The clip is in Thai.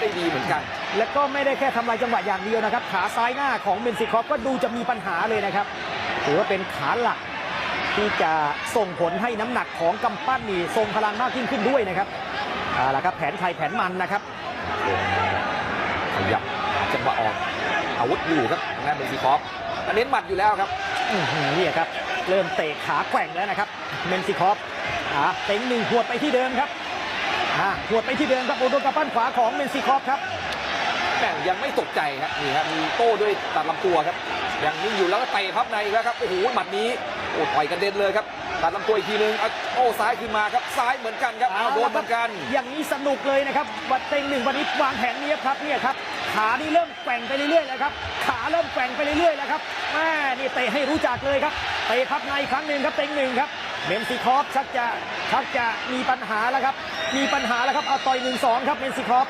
ได้ดีเหมือนกัน และก็ไม่ได้แค่ทำลายจังหวะอย่างเดียวนะครับ ขาซ้ายหน้าของเบนซิคอฟก็ดูจะมีปัญหาเลยนะครับถือว่าเป็นขาหลักที่จะส่งผลให้น้ำหนักของกำปั้นนี่ทรงพลังมากยิ่งขึ้นด้วยนะครับเอาละครับแผนไทยแผนมันนะครับขยับจังหวะออกอาวุธอยู่ครับทางด้านเบนซีคอฟเน้นหมัดอยู่แล้วครับอื้อหือเนี่ยครับ เริ่มเตะขาแกว่งแล้วนะครับเมนซิคอฟอ่าเต็งหนึ่งหวดไปที่เดิมครับ อ่าหวดไปที่เดิมครับโอโดนกับปั้นขวาของเมนซิคอฟครับแม่งยังไม่ตกใจครับนี่ครับมีโต้ด้วยตัดลำตัวครับยังนิ่งอยู่แล้วก็เตะพับในอีกแล้วครับโอ้โหหมัดนี้โอ้ต่อยกระเด็นเลยครับตัดลำตัวอีกทีนึงเอาโอ้ซ้ายขึ้นมาครับซ้ายเหมือนกันครับเอาโดนเหมือนกัน อย่างนี้สนุกเลยนะครับวัดเต็งหนึ่งวันนี้วางแผนเนี้ยบครับเนี่ยครับขานี่เริ่มแกว่งไปเรื่อยๆแล้วครับขาเริ่มแกว่งไปเรื่อยๆแล้วครับแม่นี่เตะให้รู้จักเลยครับเตะพับในอีกครั้งหนึ่งครับเต็งหนึ่งครับ เมนซิคอฟชักจะชักจะมีปัญหาแล้วครับ มีปัญหาแล้วครับเอาต่อยหนึ่งสองครับเมนซิคอฟ